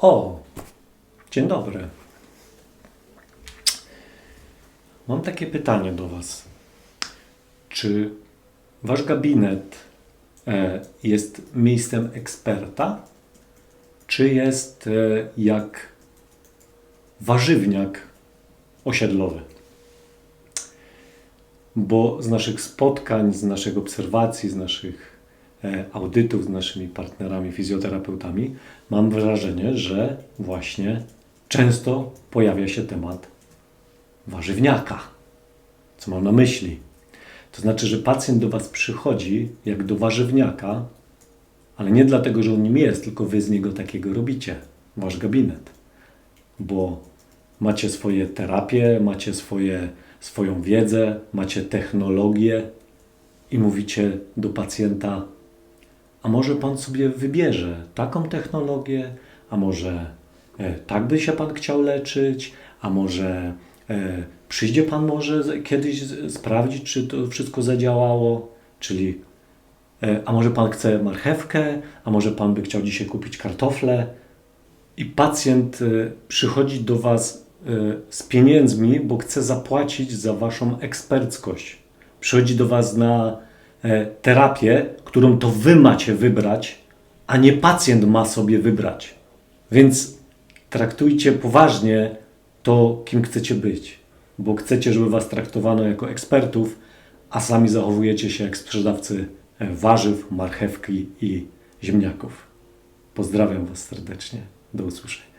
O, dzień dobry. Mam takie pytanie do Was. Czy Wasz gabinet e, jest miejscem eksperta, czy jest e, jak warzywniak osiedlowy? Bo z naszych spotkań, z naszych obserwacji, z naszych audytów z naszymi partnerami, fizjoterapeutami, mam wrażenie, że właśnie często pojawia się temat warzywniaka. Co mam na myśli? To znaczy, że pacjent do Was przychodzi jak do warzywniaka, ale nie dlatego, że on nim jest, tylko Wy z niego takiego robicie, Wasz gabinet. Bo macie swoje terapie, macie swoje, swoją wiedzę, macie technologię i mówicie do pacjenta, a może Pan sobie wybierze taką technologię, a może e, tak by się Pan chciał leczyć, a może e, przyjdzie Pan może kiedyś sprawdzić, czy to wszystko zadziałało, czyli e, a może Pan chce marchewkę, a może Pan by chciał dzisiaj kupić kartofle i pacjent przychodzi do Was z pieniędzmi, bo chce zapłacić za Waszą eksperckość. Przychodzi do Was na terapię, którą to Wy macie wybrać, a nie pacjent ma sobie wybrać. Więc traktujcie poważnie to, kim chcecie być, bo chcecie, żeby Was traktowano jako ekspertów, a sami zachowujecie się jak sprzedawcy e, warzyw, marchewki i ziemniaków. Pozdrawiam Was serdecznie. Do usłyszenia.